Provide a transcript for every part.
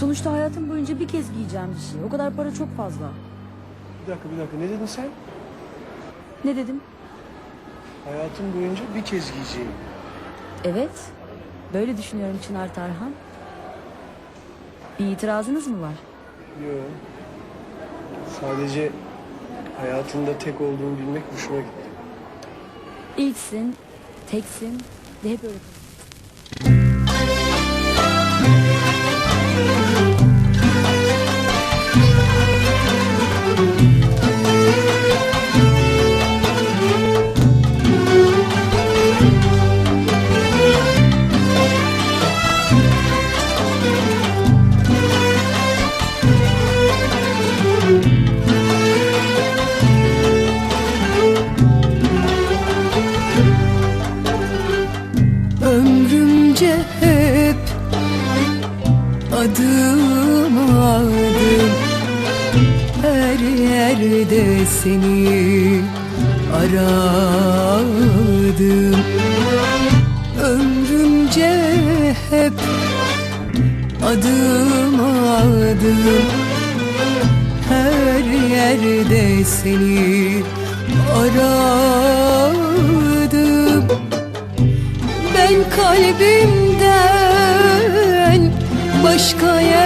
Sonuçta hayatım boyunca bir kez giyeceğim bir şey. O kadar para çok fazla. Bir dakika bir dakika ne dedin sen? Ne dedim? Hayatım boyunca bir kez giyeceğim. Evet. Böyle düşünüyorum Çınar Tarhan. Bir itirazınız mı var? Yok. Sadece hayatında tek olduğunu bilmek hoşuma gitti. İlksin, teksin ve hep öyle. Her yerde seni aradım. Ömrümce hep adım adım. Her yerde seni aradım. Ben kalbimden başka yerde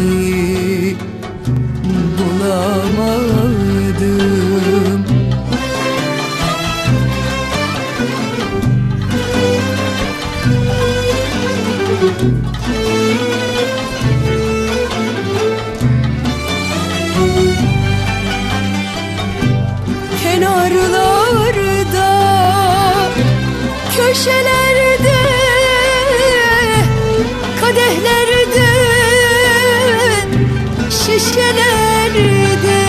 kenarlarda köşelerde kadehlerde şişelerde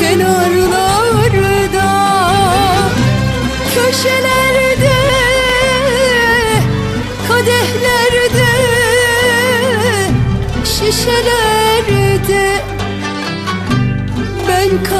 kenarlarda köşelerde kadehlerde şişelerde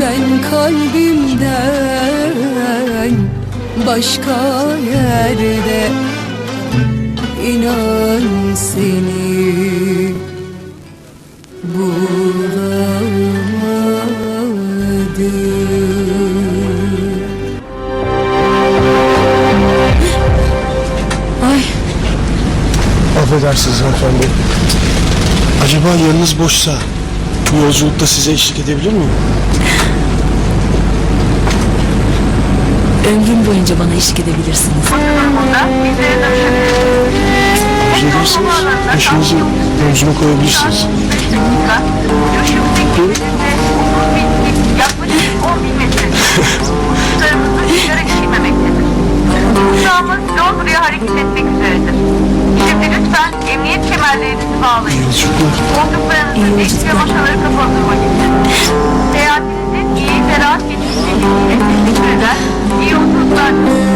ben kalbimden başka yerde inan seni bulamadım Ay Affedersiniz hanımefendi. Acaba yanınız boşsa bu yolculukta size eşlik edebilir miyim? Ömrüm boyunca bana eşlik edebilirsiniz. Arzu ederseniz eşinizi omzuma koyabilirsiniz. Uçağımız Londra'ya hareket etmek üzeredir. Şimdi lütfen emniyet kemerlerinizi bağlayın. Koltuklarınızı diş ve masaları kapatıma getirin. Seyahatinizin iyi, ferah geçişini God.